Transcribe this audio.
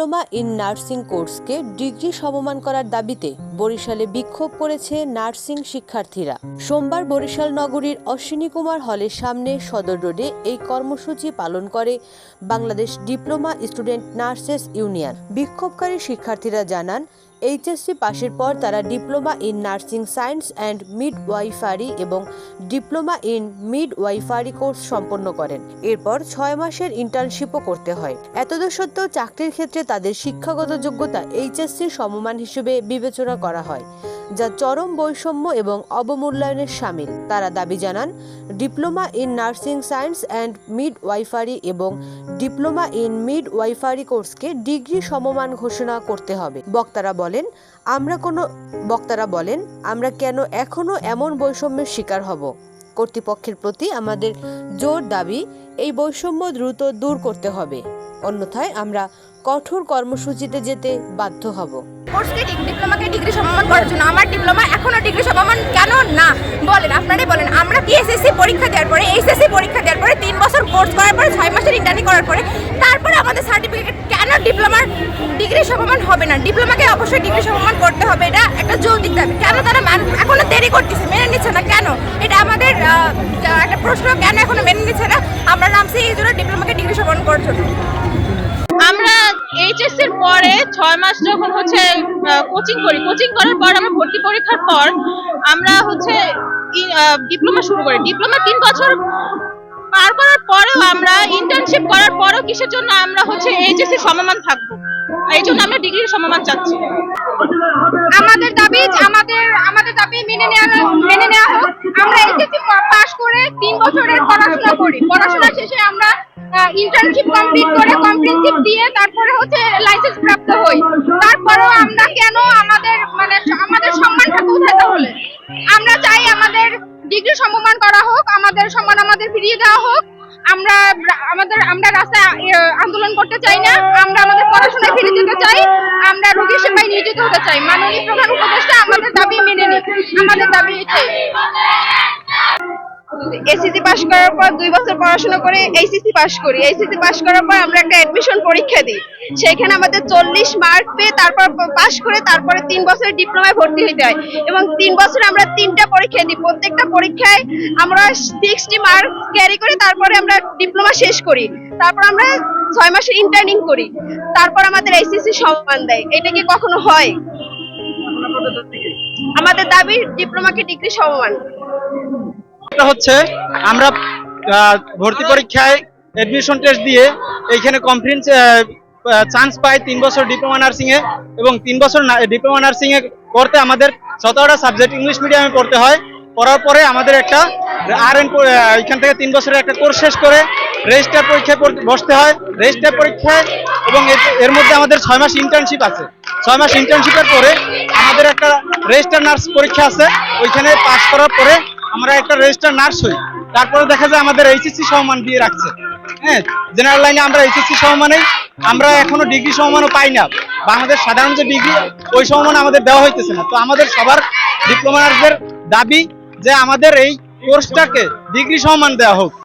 Diploma in nursing কোর্সকে degree সমমান করার দাবিতে বরিশালে বিক্ষোভ করেছে নার্সিং শিক্ষার্থীরা। সোমবার বরিশাল নগরীর অশ্বিনী কুমার হলের সামনে সদর রোডে এই কর্মসূচি পালন করে Bangladesh diploma student nurses union. বিক্ষোভকারী শিক্ষার্থীরা জানান এইচএসসি পাশের পর তারা diploma in nursing science and midwifery এবং diploma in midwifery course সম্পন্ন করেন। এরপর ছয় মাসের ইন্টার্নশিপও করতে হয়। এতদ সত্ত্বেও চাকরির ক্ষেত্রে তাদের শিক্ষাগত যোগ্যতা এইচএসসি সমমান হিসেবে বিবেচনা করা হয়। যা চরম বৈষম্য এবং অবমূল্যায়নের সামিল। তারা দাবি জানান, diploma in nursing science and midwifery এবং ডিপ্লোমা ইন মিড ওয়াইফারি কোর্সকে ডিগ্রি সমমান ঘোষণা করতে হবে। বক্তারা বলেন, আমরা কোনো বক্তারা বলেন, আমরা কেন এখনও এমন বৈষম্যের শিকার হব? কর্তৃপক্ষের প্রতি আমাদের জোর দাবি, এই বৈষম্য দ্রুত দূর করতে হবে। অন্যথায় আমরা কঠোর কর্মসূচিতে যেতে বাধ্য হব। কোর্সকে ডিপ্লোমাকে ডিগ্রি সমমান করার জন্য। আমার ডিপ্লোমা এখনও ডিগ্রি সমমান কেন? না। বলেন, আপনারাই বলেন। আমরা কি এসএসসি পরীক্ষা দেওয়ার পরে এইচএসসি পরীক্ষা দেওয়ার পরে, তিন বছর কোর্স করার পরে, ছয় মাসের ইন্টার্নি করার পরে, তারপরে আমাদের সার্টিফিকেট কেন ডিপ্লোমার ডিগ্রি সমমান হবে না? ডিপ্লোমাকে অবশ্যই ডিগ্রি সমমান করতে হবে। এটা একটা যৌতিক দাবি। কেন তারা এখনও দেরি করতেছে, মেনে নিচ্ছে না। কেন? এটা আমাদের একটা প্রশ্ন, কেন এখনও মেনে নিচ্ছে না? আমরা নামছি এই জন্য ডিপ্লোমাকে ডিগ্রি সমমান করার জন্য এইচএসসি এর পরে ছয় মাস যখন হচ্ছে কোচিং করি কোচিং করার পর আমরা ভর্তি পরীক্ষার পর আমরা হচ্ছে ডিপ্লোমা শুরু করি। ডিপ্লোমা তিন বছর পার করার পরেও আমরা ইন্টার্নশিপ করার পরেও কিসের জন্য আমরা হচ্ছে এইচএসসি সমমান থাকব? এই জন্য আমরা ডিগ্রির সমমান চাচ্ছি। আমাদের দাবি আমাদের আমাদের দাবি মেনে নেওয়া মেনে নেওয়া হোক। আমরা এসএসসি পাস করে তিন বছরের পড়াশোনা করি। পড়াশোনা শেষে আমরা ইন্টার্নশিপ কমপ্লিট করে কম্প্রিহেনসিভ দিয়ে তারপরে হচ্ছে লাইসেন্স প্রাপ্ত হই। তারপরেও আমরা কেন আমাদের মানে আমাদের সম্মানটা কোথায় তাহলে? আমরা চাই আমাদের ডিগ্রি সমমান করা হোক, আমাদের সম্মান আমাদের ফিরিয়ে দেওয়া হোক। আমরা আমাদের, আমরা রাস্তায় আন্দোলন করতে চাই না। আমরা আমাদের পড়াশোনায় ফিরে যেতে চাই। আমরা রোগী সেবায় নিয়োজিত হতে চাই। মাননীয় প্রধান উপদেষ্টা আমাদের দাবি মেনে নিক। আমাদের দাবি এটাই এসএসসি পাশ করার পর দুই বছর পড়াশোনা করে এইচএসসি পাশ করি। এইচএসসি পাশ করার পর আমরা একটা অ্যাডমিশন পরীক্ষা দিই। সেখানে আমাদের চল্লিশ মার্ক পেয়ে তারপর পাশ করে তারপরে তিন বছর ডিপ্লোমায় ভর্তি হতে হয়। এবং তিন বছর আমরা তিনটা পরীক্ষা দিই। প্রত্যেকটা পরীক্ষায় আমরা সিক্সটি মার্ক ক্যারি করে তারপরে আমরা ডিপ্লোমা শেষ করি। তারপর আমরা ছয় মাসের ইন্টার্নিং করি। তারপর আমাদের এইচএসসি সম্মান দেয়। এটা কি কখনো হয়? আমাদের দাবি ডিপ্লোমাকে ডিগ্রি সমমান একটা হচ্ছে আমরা ভর্তি পরীক্ষায় এডমিশন টেস্ট দিয়ে এইখানে কনফারেন্স চান্স পাই তিন বছর ডিপ্লোমা নার্সিং এ এবং তিন বছর ডিপ্লোমা নার্সিং এ করতে আমাদের সতেরোটা সাবজেক্ট ইংলিশ মিডিয়ামে পড়তে হয়। পড়ার পরে আমাদের একটা আর এন এখান থেকে তিন বছরের একটা কোর্স শেষ করে রেজিস্টার পরীক্ষায় বসতে হয়। রেজিস্টার পরীক্ষায় এবং এর মধ্যে আমাদের ছয় মাস ইন্টার্নশিপ আছে। ছয় মাস ইন্টার্নশিপের পরে আমাদের একটা রেজিস্টার নার্স পরীক্ষা আছে। ওইখানে পাস করার পরে আমরা একটা রেজিস্টার নার্স হই। তারপরে দেখা যায় আমাদের এইচএসসি সম্মান দিয়ে রাখছে। হ্যাঁ জেনারেল লাইনে আমরা এইচএসসি সম্মানে আমরা এখনও ডিগ্রি সমমানও পাই না। বাংলাদেশ সাধারণ যে ডিগ্রি ওই সম্মান আমাদের দেওয়া হইতেছে না। তো আমাদের সবার ডিপ্লোমা নার্সদের দাবি যে আমাদের এই কোর্সটাকে ডিগ্রি সম্মান দেওয়া হোক।